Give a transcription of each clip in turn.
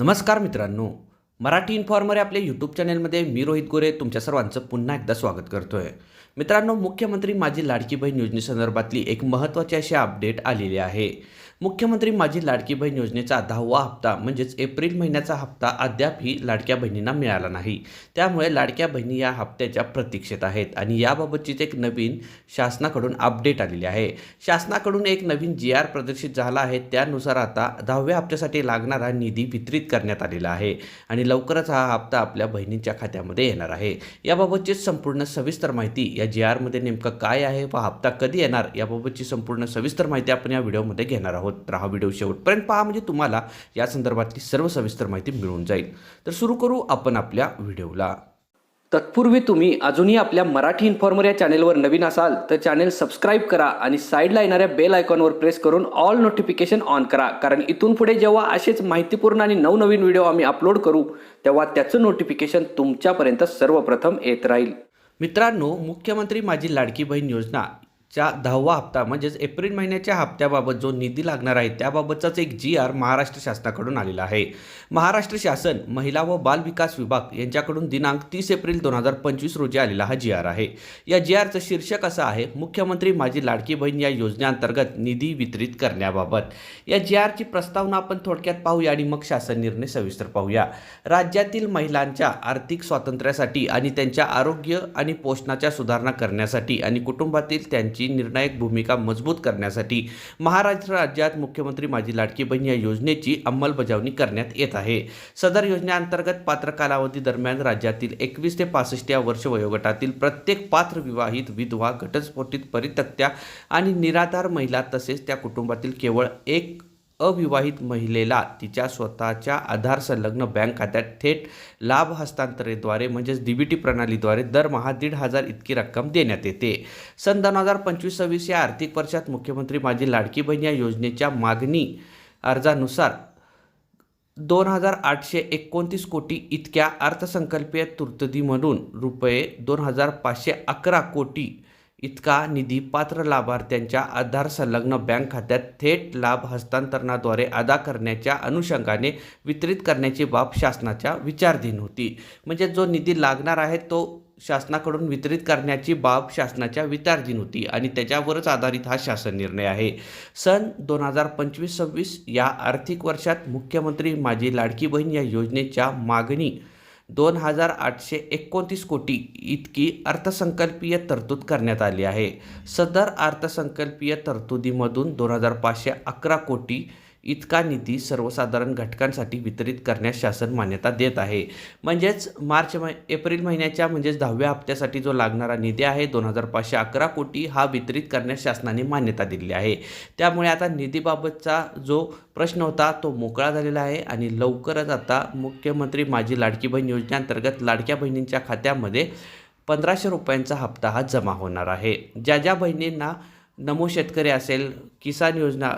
नमस्कार मित्रांनो. मराठी इन्फॉर्मर या आपल्या यूट्यूब चॅनलमध्ये मी रोहित गोरे तुमच्या सर्वांचं पुन्हा एकदा स्वागत करतोय. मित्रांनो मुख्यमंत्री माझी लाडकी बहीण योजनेसंदर्भातली एक महत्त्वाची अशी अपडेट आलेली आहे. मुख्यमंत्री माझी लाडकी बहीण योजनेचा दहावा हप्ता म्हणजेच एप्रिल महिन्याचा हप्ता अद्यापही लाडक्या बहिणींना मिळाला नाही. त्यामुळे लाडक्या बहिणी या हप्त्याच्या प्रतीक्षेत आहेत आणि याबाबतचीच एक नवीन शासनाकडून अपडेट आलेली आहे. शासनाकडून एक नवीन जी आर प्रदर्शित झाला आहे. त्यानुसार आता दहाव्या हप्त्यासाठी लागणारा निधी वितरित करण्यात आलेला आहे. आणि लवकरच हा हप्ता आपल्या बहिणींच्या खात्यामध्ये येणार आहे. याबाबतची संपूर्ण सविस्तर माहिती या जी आरमध्ये नेमकं काय आहे? व हप्ता कधी येणार? याबाबतची संपूर्ण सविस्तर माहिती आपण या व्हिडिओमध्ये घेणार आहोत. तर हा व्हिडिओ शेवटपर्यंत पहा म्हणजे तुम्हाला या संदर्भातली सर्व सविस्तर माहिती मिळून जाईल. तर सुरू करू आपण आपल्या व्हिडिओला. तत्पूर्वी तुम्ही अजूनही आपल्या मराठी इन्फॉर्मर या चॅनेलवर नवीन असाल तर चॅनेल सबस्क्राईब करा आणि साईडला येणाऱ्या बेल आयकॉनवर प्रेस करून ऑल नोटिफिकेशन ऑन करा. कारण इथून पुढे जेव्हा असेच माहितीपूर्ण आणि नवनवीन व्हिडिओ आम्ही अपलोड करू तेव्हा त्याचं नोटिफिकेशन तुमच्यापर्यंत सर्वप्रथम येत राहील. मित्रांनो मुख्यमंत्री माझी लाडकी बहीण योजना च्या दहावा हप्ता म्हणजेच एप्रिल महिन्याच्या हप्त्याबाबत जो निधी लागणार आहे त्याबाबतचाच एक जी आर महाराष्ट्र शासनाकडून आलेला आहे. महाराष्ट्र शासन महिला व बाल विकास विभाग यांच्याकडून दिनांक तीस एप्रिल दोन हजार पंचवीस रोजी आलेला हा जी आर आहे. या जी आरचं शीर्षक असं आहे मुख्यमंत्री माझी लाडकी बहीण या योजनेअंतर्गत निधी वितरित करण्याबाबत. या जी आरची प्रस्तावना आपण थोडक्यात पाहूया आणि मग शासन निर्णय सविस्तर पाहूया. राज्यातील महिलांच्या आर्थिक स्वातंत्र्यासाठी आणि त्यांच्या आरोग्य आणि पोषणाच्या सुधारणा करण्यासाठी आणि कुटुंबातील त्यांची निर्णायक भूमिका मजबूत करण्यासाठी महाराष्ट्र राज्यात मुख्यमंत्री माझी लाडकी बहीण या योजनेची अंमलबजावणी करण्यात येत आहे. सदर योजनेअंतर्गत पात्र कालावधी दरम्यान राज्यातील एकवीस ते पासष्ट या वर्ष वयोगटातील प्रत्येक पात्र विवाहित विधवा घटस्फोटित परितक्त्या आणि निराधार महिला तसेच त्या कुटुंबातील केवळ एक अविवाहित महिलेला तिच्या स्वतःच्या आधार संलग्न बँक खात्यात थेट लाभ हस्तांतरेद्वारे म्हणजेच डी बी टी प्रणालीद्वारे दरमहा दीड हजार इतकी रक्कम देण्यात येते. सन दोन हजार पंचवीस सव्वीस या आर्थिक वर्षात मुख्यमंत्री माझी लाडकी बहीण या योजनेच्या मागणी अर्जानुसार दोन हजार आठशे एकोणतीस कोटी इतक्या अर्थसंकल्पीय तुर्तदी म्हणून रुपये दोन हजार पाचशे अकरा कोटी इतका निधी पात्र लाभार्थ्यांच्या आधार संलग्न बँक खात्यात थेट लाभ हस्तांतरणाद्वारे अदा करण्याच्या अनुषंगाने वितरित करण्याची बाब शासनाच्या विचारधीन होती. म्हणजे जो निधी लागणार आहे तो शासनाकडून वितरित करण्याची बाब शासनाच्या विचारधीन होती आणि त्याच्यावरच आधारित हा शासन निर्णय आहे. सन दोन हजार पंचवीस सव्वीस या आर्थिक वर्षात मुख्यमंत्री माझी लाडकी बहीण या योजनेच्या मागणी दोन हजार आठशे एकोणतीस कोटी इतकी अर्थसंकल्पीय तरतूद करण्यात आली आहे. सदर अर्थसंकल्पीय तरतुदीमधून दोन हजार पाचशे अकरा कोटी इतका निधी सर्वसाधारण घटकांसाठी वितरित करण्यास शासन मान्यता देत आहे. म्हणजेच मार्च म एप्रिल महिन्याच्या म्हणजेच दहाव्या हप्त्यासाठी जो लागणारा निधी आहे दोन हजार पाचशे अकरा कोटी हा वितरित करण्यास शासनाने मान्यता दिलेली आहे. त्यामुळे आता निधीबाबतचा जो प्रश्न होता तो मोकळा झालेला आहे आणि लवकरच आता मुख्यमंत्री माझी लाडकी बहीण योजनेअंतर्गत लाडक्या बहिणींच्या खात्यामध्ये पंधराशे रुपयांचा हप्ता हा जमा होणार आहे. ज्या ज्या बहिणींना नमो शेतकरी असेल किसान योजना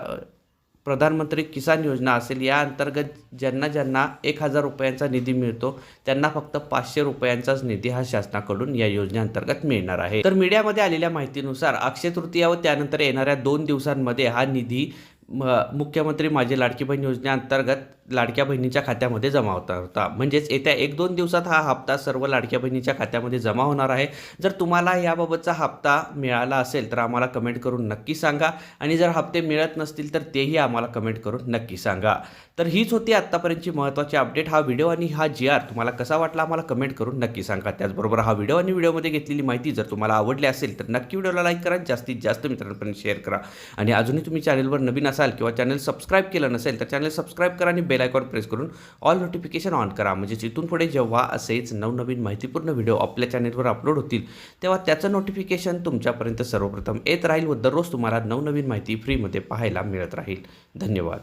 प्रधानमंत्री किसान योजना असेल या अंतर्गत ज्यांना ज्यांना एक हजार रुपयांचा निधी मिळतो त्यांना फक्त पाचशे रुपयांचाच निधी हा शासनाकडून या योजनेअंतर्गत मिळणार आहे. तर मीडियामध्ये आलेल्या माहितीनुसार अक्षय तृतीया व त्यानंतर येणाऱ्या दोन दिवसांमध्ये हा निधी म मुख्यमंत्री माझी लाडकी बहीण योजनेअंतर्गत लाडक्या बहिणीच्या खात्यामध्ये जमा होता होता. म्हणजेच येत्या एक दोन दिवसात हा हप्ता सर्व लाडक्या बहिणीच्या खात्यामध्ये जमा होणार आहे. जर तुम्हाला याबाबतचा हप्ता मिळाला असेल तर आम्हाला कमेंट करून नक्की सांगा. आणि जर हप्ते मिळत नसतील तर तेही आम्हाला कमेंट करून नक्की सांगा. तर हीच होती आत्तापर्यंतची महत्त्वाची अपडेट. हा व्हिडिओ आणि हा जी आर तुम्हाला कसा वाटला आम्हाला कमेंट करून नक्की सांगा. त्याचबरोबर हा व्हिडिओ आणि व्हिडिओमध्ये घेतलेली माहिती जर तुम्हाला आवडली असेल तर नक्की व्हिडिओला लाईक करा. जास्तीत जास्त मित्रांपर्यंत शेअर करा. आणि अजूनही तुम्ही चॅनलवर नवीन असाल किंवा चॅनल सबस्क्राईब केलं नसेल तर चॅनल सबस्क्राईब करा आणि बेल आयकॉन प्रेस करून ऑल नोटिफिकेशन ऑन करा. म्हणजे इथून पुढे जेव्हा असेच नवनवीन माहितीपूर्ण व्हिडिओ आपल्या चॅनलवर अपलोड होतील तेव्हा त्याचं नोटिफिकेशन तुमच्यापर्यंत सर्वप्रथम येत राहील व दररोज तुम्हाला नवनवीन माहिती फ्रीमध्ये पाहायला मिळत राहील. धन्यवाद.